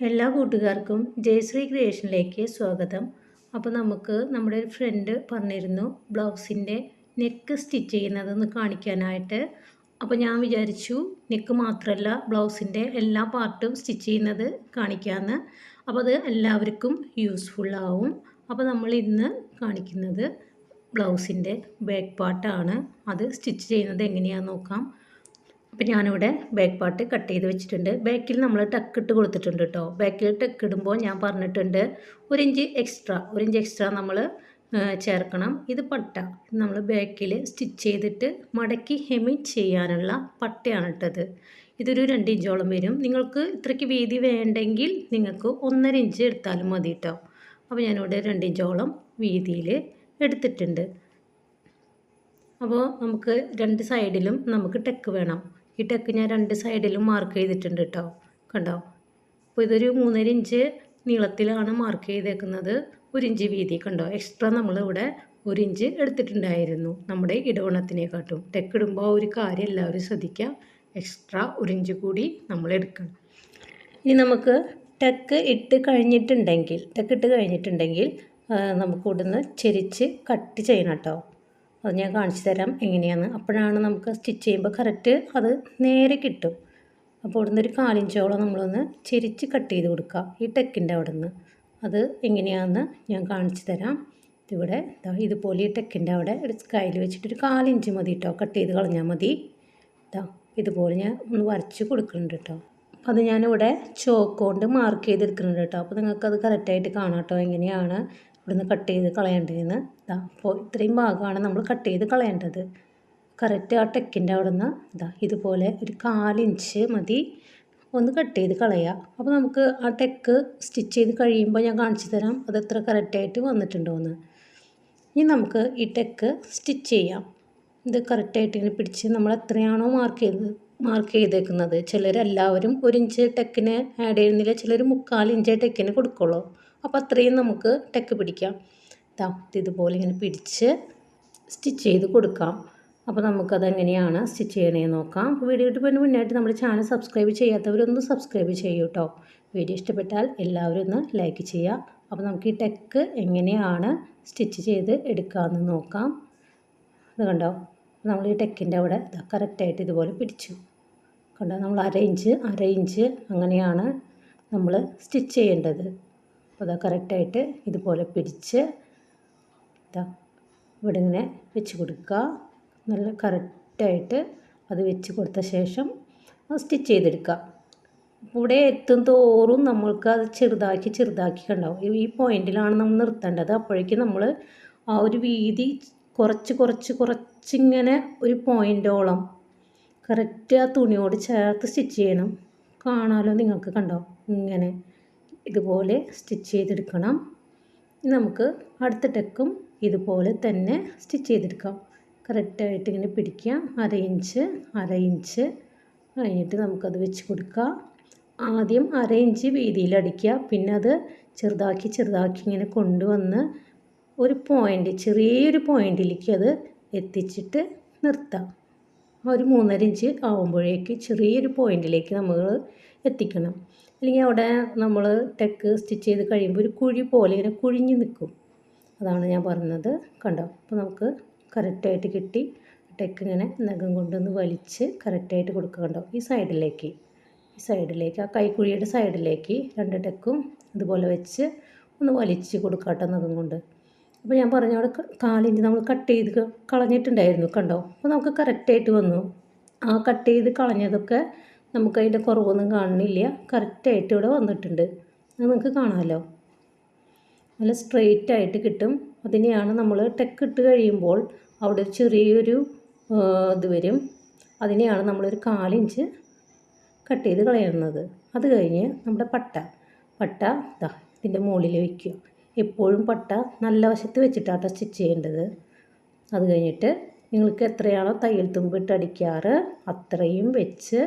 എല്ലാ കൂട്ടുകാർക്കും ജയശ്രീ ക്രിയേഷനിലേക്ക് സ്വാഗതം. അപ്പോൾ നമുക്ക് നമ്മുടെ ഒരു ഫ്രണ്ട് പറഞ്ഞിരുന്നു ബ്ലൗസിന്റെ നെക്ക് സ്റ്റിച്ച് ചെയ്യുന്നതെന്ന് കാണിക്കാനായിട്ട്. അപ്പോൾ ഞാൻ വിചാരിച്ചു നെക്ക് മാത്രമല്ല ബ്ലൗസിന്റെ എല്ലാ പാർട്ടും സ്റ്റിച്ച് ചെയ്യുന്നത് കാണിക്കാമെന്ന് അപ്പോൾ അത് എല്ലാവർക്കും യൂസ്ഫുള്ളാവും അപ്പോൾ നമ്മൾ ഇന്ന് കാണിക്കുന്നത് ബ്ലൗസിന്റെ ബാക്ക് പാർട്ടാണ് അത് സ്റ്റിച്ച് ചെയ്യുന്നത് എങ്ങനെയാണെന്ന് നോക്കാം. അപ്പോൾ ഞാനിവിടെ ബാക്ക് പാർട്ട് കട്ട് ചെയ്ത് വെച്ചിട്ടുണ്ട്. ബാക്കിൽ നമ്മൾ ടക്ക് ഇട്ട് കൊടുത്തിട്ടുണ്ട് കേട്ടോ ബാക്കിൽ ടക്ക് ഇടുമ്പോൾ ഞാൻ പറഞ്ഞിട്ടുണ്ട് ഒരു ഇഞ്ച് എക്സ്ട്രാ ഒരു ഇഞ്ച് എക്സ്ട്രാ നമ്മൾ ചേർക്കണം. ഇത് പട്ട. നമ്മൾ ബാക്കിൽ സ്റ്റിച്ച് ചെയ്തിട്ട് മടക്കി ഹെമി ചെയ്യാനുള്ള പട്ടയാണ് ഇട്ടത് ഇതൊരു രണ്ട് ഇഞ്ചോളം വരും. നിങ്ങൾക്ക് ഇത്രയ്ക്ക് വീതി വേണ്ടെങ്കിൽ നിങ്ങൾക്ക് ഒന്നര ഇഞ്ച് എടുത്താലും മതി കേട്ടോ അപ്പോൾ ഞാനിവിടെ രണ്ട് ഇഞ്ചോളം വീതിയിൽ എടുത്തിട്ടുണ്ട്. അപ്പോൾ നമുക്ക് രണ്ട് സൈഡിലും നമുക്ക് ടെക്ക് വേണം. ഈ ടെക്ക് ഞാൻ രണ്ട് സൈഡിലും മാർക്ക് ചെയ്തിട്ടുണ്ട് കേട്ടോ കണ്ടോ? അപ്പോൾ ഇതൊരു മൂന്നര ഇഞ്ച് നീളത്തിലാണ് മാർക്ക് ചെയ്തേക്കുന്നത്. ഒരു ഇഞ്ച് വീതി കണ്ടോ? എക്സ്ട്രാ നമ്മളിവിടെ ഒരു ഇഞ്ച് എടുത്തിട്ടുണ്ടായിരുന്നു നമ്മുടെ ഇടവണത്തിനെക്കാട്ടും ടെക്ക് ഇടുമ്പോൾ ഒരു കാര്യം എല്ലാവരും ശ്രദ്ധിക്കുക എക്സ്ട്രാ ഒരു ഇഞ്ച് കൂടി നമ്മൾ എടുക്കണം. ഇനി നമുക്ക് ടെക്ക് ഇട്ട് കഴിഞ്ഞിട്ടുണ്ടെങ്കിൽ ടെക്ക് ഇട്ട് കഴിഞ്ഞിട്ടുണ്ടെങ്കിൽ നമുക്ക് ഇവിടുന്ന് ചെരിച്ച് കട്ട് ചെയ്യണം കേട്ടോ അത് ഞാൻ കാണിച്ചു തരാം എങ്ങനെയാണ്. അപ്പോഴാണ് നമുക്ക് സ്റ്റിച്ച് ചെയ്യുമ്പോൾ കറക്റ്റ് അത് നേരെ കിട്ടും. അപ്പോൾ ഇവിടുന്ന് ഒരു കാലിഞ്ചോളം നമ്മളൊന്ന് ചെരിച്ച് കട്ട് ചെയ്ത് കൊടുക്കാം ഈ ടെക്കിന്റെ അവിടെ നിന്ന് അത് എങ്ങനെയാണെന്ന് ഞാൻ കാണിച്ചു തരാം. ഇവിടെ ഇതുപോലെ ഈ ടെക്കിന്റെ അവിടെ ഒരു സ്കൈൽ വെച്ചിട്ട് ഒരു കാലിഞ്ച് മതി കേട്ടോ കട്ട് ചെയ്ത് കളഞ്ഞാൽ മതി. ഇതാ ഇതുപോലെ ഞാൻ ഒന്ന് വരച്ച് കൊടുക്കുന്നുണ്ട് കേട്ടോ അത് ഞാനിവിടെ ചോക്ക് കൊണ്ട് മാർക്ക് ചെയ്തെടുക്കുന്നുണ്ട് കേട്ടോ അപ്പോൾ നിങ്ങൾക്കത് കറക്റ്റായിട്ട് കാണാം കേട്ടോ എങ്ങനെയാണ്? ഇവിടുന്ന് കട്ട് ചെയ്ത് കളയേണ്ടതെന്ന്. ഇതാ അപ്പോൾ ഇത്രയും ഭാഗമാണ് നമ്മൾ കട്ട് ചെയ്ത് കളയേണ്ടത്. കറക്റ്റ് ആ ടെക്കിന്റെ അവിടെ നിന്ന് ഇതാ ഇതുപോലെ ഒരു കാലിഞ്ച് മതി. ഒന്ന് കട്ട് ചെയ്ത് കളയുക അപ്പോൾ നമുക്ക് ആ ടെക്ക് സ്റ്റിച്ച് ചെയ്ത് കഴിയുമ്പോൾ ഞാൻ കാണിച്ചു തരാം അത് എത്ര കറക്റ്റായിട്ട് വന്നിട്ടുണ്ടോ എന്ന് ഇനി നമുക്ക് ഈ ടെക്ക് സ്റ്റിച്ച് ചെയ്യാം. ഇത് കറക്റ്റായിട്ട് ഇങ്ങനെ പിടിച്ച് നമ്മൾ എത്രയാണോ മാർക്ക് ചെയ്ത് മാർക്ക് ചെയ്തേക്കുന്നത്. ചിലരെല്ലാവരും ഒരു ഇഞ്ച് ടെക്കിന് ആഡ് ചെയ്യുന്നില്ല ചിലർ മുക്കാൽ ഇഞ്ച് ടെക്കിന് കൊടുക്കുള്ളൂ. അപ്പോൾ അത്രയും നമുക്ക് ടെക്ക് പിടിക്കാം. ഇതാ ഇതുപോലെ ഇങ്ങനെ പിടിച്ച് സ്റ്റിച്ച് ചെയ്ത് കൊടുക്കാം. അപ്പോൾ നമുക്കതെങ്ങനെയാണ് സ്റ്റിച്ച് ചെയ്യണേന്ന് നോക്കാം. വീഡിയോ ഇട്ട് മുന്നായിട്ട് നമ്മുടെ ചാനൽ സബ്സ്ക്രൈബ് ചെയ്യാത്തവരൊന്ന് സബ്സ്ക്രൈബ് ചെയ്യൂ കേട്ടോ. വീഡിയോ ഇഷ്ടപ്പെട്ടാൽ എല്ലാവരും ഒന്ന് ലൈക്ക് ചെയ്യുക. അപ്പോൾ നമുക്ക് ഈ ടെക്ക് എങ്ങനെയാണ് സ്റ്റിച്ച് ചെയ്ത് എടുക്കാമെന്ന് നോക്കാം. അത് കണ്ടോ? നമ്മൾ ഈ ടെക്കിന്റെ അവിടെ കറക്റ്റായിട്ട് ഇതുപോലെ പിടിച്ചു. കണ്ടോ? നമ്മൾ അര ഇഞ്ച് അര ഇഞ്ച് അങ്ങനെയാണ് നമ്മൾ സ്റ്റിച്ച് ചെയ്യേണ്ടത്. അപ്പോൾ അതാ കറക്റ്റായിട്ട് ഇതുപോലെ പിടിച്ച് ഇതാ ഇവിടെ ഇങ്ങനെ വെച്ച് കൊടുക്കുക. നല്ല കറക്റ്റായിട്ട് അത് വെച്ച് കൊടുത്ത ശേഷം സ്റ്റിച്ച് ചെയ്തെടുക്കുക. ഇവിടെ എത്തും തോറും നമ്മൾക്ക് അത് ചെറുതാക്കി ചെറുതാക്കി കണ്ടാവും ഈ പോയിന്റിലാണ് നമ്മൾ നിർത്തേണ്ടത്. അപ്പോഴേക്കും നമ്മൾ ആ ഒരു വീതി കുറച്ച് കുറച്ച് കുറച്ചിങ്ങനെ ഒരു പോയിന്റോളം കറക്റ്റ് ആ തുണിയോട് ചേർത്ത് സ്റ്റിച്ച് ചെയ്യണം. കാണാമല്ലോ നിങ്ങൾക്ക് കണ്ടോ? ഇങ്ങനെ. ഇതുപോലെ സ്റ്റിച്ച് ചെയ്തെടുക്കണം. നമുക്ക് അടുത്ത ടെക്കും ഇതുപോലെ തന്നെ സ്റ്റിച്ച് ചെയ്തെടുക്കാം. കറക്റ്റായിട്ട് ഇങ്ങനെ പിടിക്കുക അര ഇഞ്ച് അര ഇഞ്ച് കഴിഞ്ഞിട്ട് നമുക്കത് വെച്ച് കൊടുക്കുക ആദ്യം അര ഇഞ്ച് വീതിയിൽ അടിക്കുക. പിന്നെ അത് ചെറുതാക്കി ചെറുതാക്കി ഇങ്ങനെ കൊണ്ടുവന്ന് ഒരു പോയിന്റ് ചെറിയൊരു പോയിന്റിലേക്ക് അത് എത്തിച്ചിട്ട് നിർത്താം. ഒരു മൂന്നര ഇഞ്ച് ആവുമ്പോഴേക്ക് ചെറിയൊരു പോയിന്റിലേക്ക് നമ്മൾ എത്തിക്കണം. അല്ലെങ്കിൽ അവിടെ നമ്മൾ ടെക്ക് സ്റ്റിച്ച് ചെയ്ത് കഴിയുമ്പോൾ ഒരു കുഴി പോലെ ഇങ്ങനെ കുഴിഞ്ഞ് നിൽക്കും അതാണ് ഞാൻ പറഞ്ഞത്. കണ്ടോ? അപ്പോൾ നമുക്ക് കറക്റ്റായിട്ട് കിട്ടി. ടെക്ക് ഇങ്ങനെ നഖം കൊണ്ടൊന്ന് വലിച്ച് കറക്റ്റായിട്ട് കൊടുക്കുക കണ്ടോ? ഈ സൈഡിലേക്ക് ഈ സൈഡിലേക്ക് ആ കൈക്കുഴിയുടെ സൈഡിലേക്ക് രണ്ട് ടെക്കും ഇതുപോലെ വെച്ച് ഒന്ന് വലിച്ച് കൊടുക്കാട്ടോ നഖം കൊണ്ട്. അപ്പോൾ ഞാൻ പറഞ്ഞ അവിടെ കാലിഞ്ച് നമ്മൾ കട്ട് ചെയ്ത് കളഞ്ഞിട്ടുണ്ടായിരുന്നു കണ്ടോ? അപ്പോൾ നമുക്ക് കറക്റ്റായിട്ട് വന്നു. ആ കട്ട് ചെയ്ത് കളഞ്ഞതൊക്കെ നമുക്കതിന്റെ കുറവൊന്നും കാണുന്നില്ല. കറക്റ്റായിട്ട് ഇവിടെ വന്നിട്ടുണ്ട്. അത് നിങ്ങൾക്ക് കാണാമല്ലോ. നല്ല സ്ട്രെയിറ്റ് ആയിട്ട് കിട്ടും. അതിനെയാണ് നമ്മൾ ടെക്ക് ഇട്ട് കഴിയുമ്പോൾ അവിടെ ഒരു ചെറിയൊരു ഇത് വരും. അതിനെയാണ് നമ്മളൊരു കാലിഞ്ച് കട്ട് ചെയ്ത് കളയുന്നത്. അത് കഴിഞ്ഞ് നമ്മുടെ പട്ട. പട്ട ഇതാ ഇതിന്റെ മുകളിൽ വയ്ക്കുക. എപ്പോഴും പട്ട നല്ല വശത്ത് വെച്ചിട്ടാട്ടോ സ്റ്റിച്ച് ചെയ്യേണ്ടത്. അത് കഴിഞ്ഞിട്ട് നിങ്ങൾക്ക് എത്രയാണോ തയ്യൽ തുമ്പിട്ട് അടിക്കാറ് അത്രയും വെച്ച്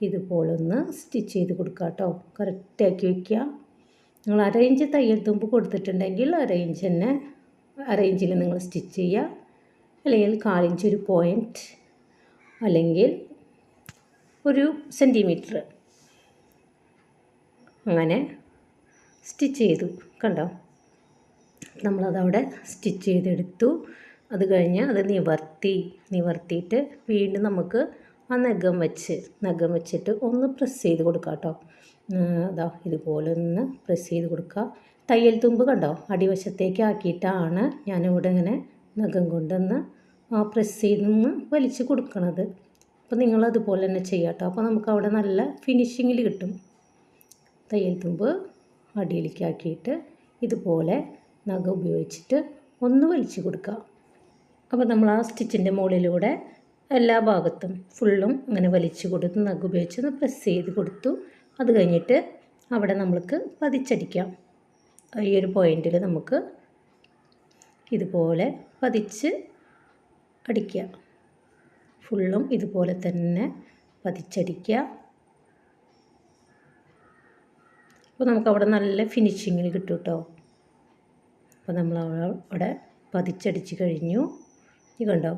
ഇതുപോലൊന്ന് സ്റ്റിച്ച് ചെയ്ത് കൊടുക്കുക കേട്ടോ. കറക്റ്റാക്കി വയ്ക്കുക നിങ്ങൾ അരയിഞ്ച് തയ്യൽ തുമ്പ് കൊടുത്തിട്ടുണ്ടെങ്കിൽ അരയിഞ്ച് തന്നെ അരയിഞ്ചിൽ നിങ്ങൾ സ്റ്റിച്ച് ചെയ്യുക. അല്ലെങ്കിൽ കാലിഞ്ച് ഒരു പോയിന്റ് അല്ലെങ്കിൽ ഒരു സെന്റിമീറ്റർ അങ്ങനെ സ്റ്റിച്ച് ചെയ്തു. കണ്ടോ? നമ്മളതവിടെ സ്റ്റിച്ച് ചെയ്തെടുത്തു. അത് കഴിഞ്ഞ് അത് നിവർത്തി നിവർത്തിയിട്ട് വീണ്ടും നമുക്ക് ആ നഖം വെച്ച് നഖം വെച്ചിട്ട് ഒന്ന് പ്രസ് ചെയ്ത് കൊടുക്കാം കേട്ടോ അതാ ഇതുപോലെ ഒന്ന് പ്രസ് ചെയ്ത് കൊടുക്കുക തയ്യൽ തുമ്പ് കണ്ടോ? അടിവശത്തേക്ക് ആക്കിയിട്ടാണ് ഞാനിവിടെ ഇങ്ങനെ നഖം കൊണ്ടൊന്ന് പ്രസ് ചെയ്തൊന്ന് വലിച്ച് കൊടുക്കണത്. അപ്പോൾ നിങ്ങളതുപോലെ തന്നെ ചെയ്യാം കേട്ടോ അപ്പോൾ നമുക്ക് അവിടെ നല്ല ഫിനിഷിങ്ങിൽ കിട്ടും. തയ്യൽ തുമ്പ് അടിയിലേക്ക് ആക്കിയിട്ട് ഇതുപോലെ നഖം ഉപയോഗിച്ചിട്ട് ഒന്ന് വലിച്ചു കൊടുക്കുക അപ്പോൾ നമ്മൾ ആ സ്റ്റിച്ചിന്റെ മുകളിലൂടെ എല്ലാ ഭാഗത്തും ഫുള്ളും അങ്ങനെ വലിച്ചു കൊടുത്ത് നഗ് ഉപയോഗിച്ച് ഒന്ന് പ്രസ് ചെയ്ത് കൊടുത്തു. അത് കഴിഞ്ഞിട്ട് അവിടെ നമ്മൾക്ക് പതിച്ചടിക്കാം. ഈ ഒരു പോയിന്റിൽ നമുക്ക് ഇതുപോലെ പതിച്ച് അടിക്കുക ഫുള്ളും ഇതുപോലെ തന്നെ പതിച്ചടിക്കുക. അപ്പോൾ നമുക്കവിടെ നല്ല ഫിനിഷിങ്ങിൽ കിട്ടും കേട്ടോ അപ്പോൾ നമ്മൾ അവിടെ പതിച്ചടിച്ച് കഴിഞ്ഞു. ഇത് കണ്ടോ?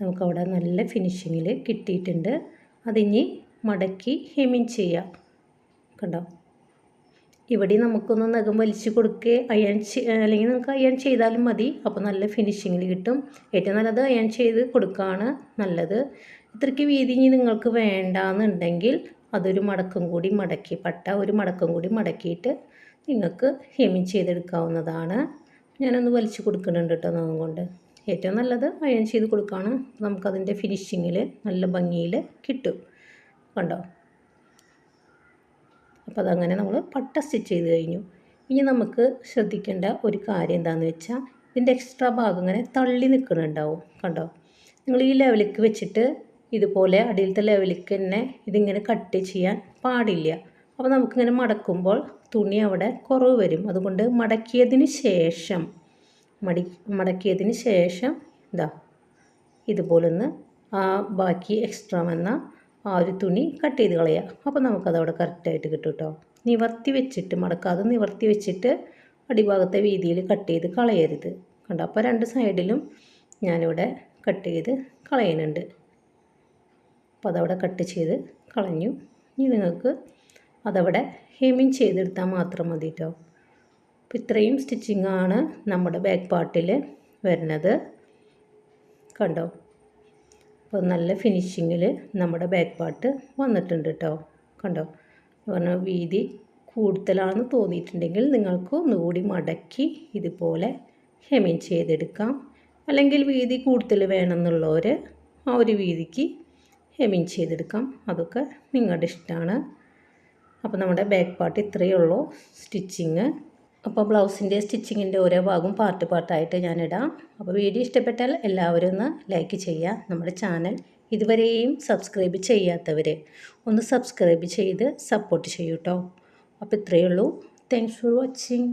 നമുക്കവിടെ നല്ല ഫിനിഷിങ്ങിൽ കിട്ടിയിട്ടുണ്ട്. അതിനി മടക്കി ഹെമിങ് ചെയ്യാം. കണ്ടോ? ഇവിടെ നമുക്കൊന്ന് നഖം വലിച്ചു കൊടുക്കുക അയൺ അല്ലെങ്കിൽ നമുക്ക് അയൺ ചെയ്താലും മതി. അപ്പോൾ നല്ല ഫിനിഷിങ്ങിൽ കിട്ടും. ഏറ്റവും നല്ലത് അയൺ ചെയ്ത് കൊടുക്കുകയാണ് നല്ലത്. ഇത്രയ്ക്ക് വീതി ഇനി നിങ്ങൾക്ക് വേണ്ടാന്നുണ്ടെങ്കിൽ അതൊരു മടക്കം കൂടി മടക്കി പട്ട ഒരു മടക്കം കൂടി മടക്കിയിട്ട് നിങ്ങൾക്ക് ഹെമിങ് ചെയ്തെടുക്കാവുന്നതാണ്. ഞാനൊന്ന് വലിച്ചു കൊടുക്കുന്നുണ്ട് കേട്ടോ നഖം കൊണ്ട്. ഏറ്റവും നല്ലത് അയൺ ചെയ്ത് കൊടുക്കുകയാണ് നമുക്കതിന്റെ ഫിനിഷിങ്ങിൽ നല്ല ഭംഗിയിൽ കിട്ടും. കണ്ടോ? അപ്പോൾ അതങ്ങനെ നമ്മൾ പട്ട സ്റ്റിച്ച് ചെയ്ത് കഴിഞ്ഞു. ഇനി നമുക്ക് ശ്രദ്ധിക്കേണ്ട ഒരു കാര്യം എന്താണെന്ന് വെച്ചാൽ ഇതിന്റെ എക്സ്ട്രാ ഭാഗം ഇങ്ങനെ തള്ളി നിൽക്കുന്നുണ്ടാവും കണ്ടോ? നിങ്ങൾ ഈ ലെവലിലേക്ക് വെച്ചിട്ട് ഇതുപോലെ അടിയിലത്തെ ലെവലിലേക്ക് തന്നെ ഇതിങ്ങനെ കട്ട് ചെയ്യാൻ പാടില്ല. അപ്പോൾ നമുക്കിങ്ങനെ മടക്കുമ്പോൾ തുണി അവിടെ കുറവ് വരും. അതുകൊണ്ട് മടക്കിയതിന് ശേഷം മടി മടക്കിയതിന് ശേഷം ഇതാ ഇതുപോലൊന്ന് ആ ബാക്കി എക്സ്ട്രാ വന്ന ആ ഒരു തുണി കട്ട് ചെയ്ത് കളയുക അപ്പോൾ നമുക്കതവിടെ കറക്റ്റായിട്ട് കിട്ടും കേട്ടോ നിവർത്തി വെച്ചിട്ട് മടക്കാതെ നിവർത്തി വെച്ചിട്ട് അടിഭാഗത്തെ വീതിയിൽ കട്ട് ചെയ്ത് കളയരുത്. കണ്ടോ? അപ്പോൾ രണ്ട് സൈഡിലും ഞാനിവിടെ കട്ട് ചെയ്ത് കളയുന്നുണ്ട് അപ്പോൾ അതവിടെ കട്ട് ചെയ്ത് കളഞ്ഞു. ഇനി നിങ്ങൾക്ക് അതവിടെ ഹെമിങ് ചെയ്തെടുത്താൽ മാത്രം മതി കേട്ടോ അപ്പോൾ ഇത്രയും സ്റ്റിച്ചിങ് ആണ് നമ്മുടെ ബാക്ക് പാർട്ടിൽ വരുന്നത്. കണ്ടോ? അപ്പോൾ നല്ല ഫിനിഷിങ്ങിൽ നമ്മുടെ ബാക്ക് പാർട്ട് വന്നിട്ടുണ്ട് കേട്ടോ കണ്ടോ? പറഞ്ഞാൽ വീതി കൂടുതലാണെന്ന് തോന്നിയിട്ടുണ്ടെങ്കിൽ നിങ്ങൾക്ക് ഒന്നുകൂടി മടക്കി ഇതുപോലെ ഹെമിൻ ചെയ്തെടുക്കാം. അല്ലെങ്കിൽ വീതി കൂടുതൽ വേണമെന്നുള്ളവർ ആ ഒരു വീതിക്ക് ഹെമിൻ ചെയ്തെടുക്കാം. അതൊക്കെ നിങ്ങളുടെ ഇഷ്ടമാണ് അപ്പോൾ നമ്മുടെ ബാക്ക് പാർട്ട് ഇത്രയേ ഉള്ളൂ സ്റ്റിച്ചിങ്. അപ്പോൾ ബ്ലൗസിന്റെ സ്റ്റിച്ചിങ്ങിന്റെ ഓരോ ഭാഗവും പാർട്ട് പാർട്ടായിട്ട് ഞാനിടാം. അപ്പോൾ വീഡിയോ ഇഷ്ടപ്പെട്ടാൽ എല്ലാവരും ഒന്ന് ലൈക്ക് ചെയ്യുക. നമ്മുടെ ചാനൽ ഇതുവരെയും സബ്സ്ക്രൈബ് ചെയ്യാത്തവർ ഒന്ന് സബ്സ്ക്രൈബ് ചെയ്ത് സപ്പോർട്ട് ചെയ്യൂട്ടോ അപ്പോൾ ഇത്രയേ ഉള്ളൂ. Thanks for watching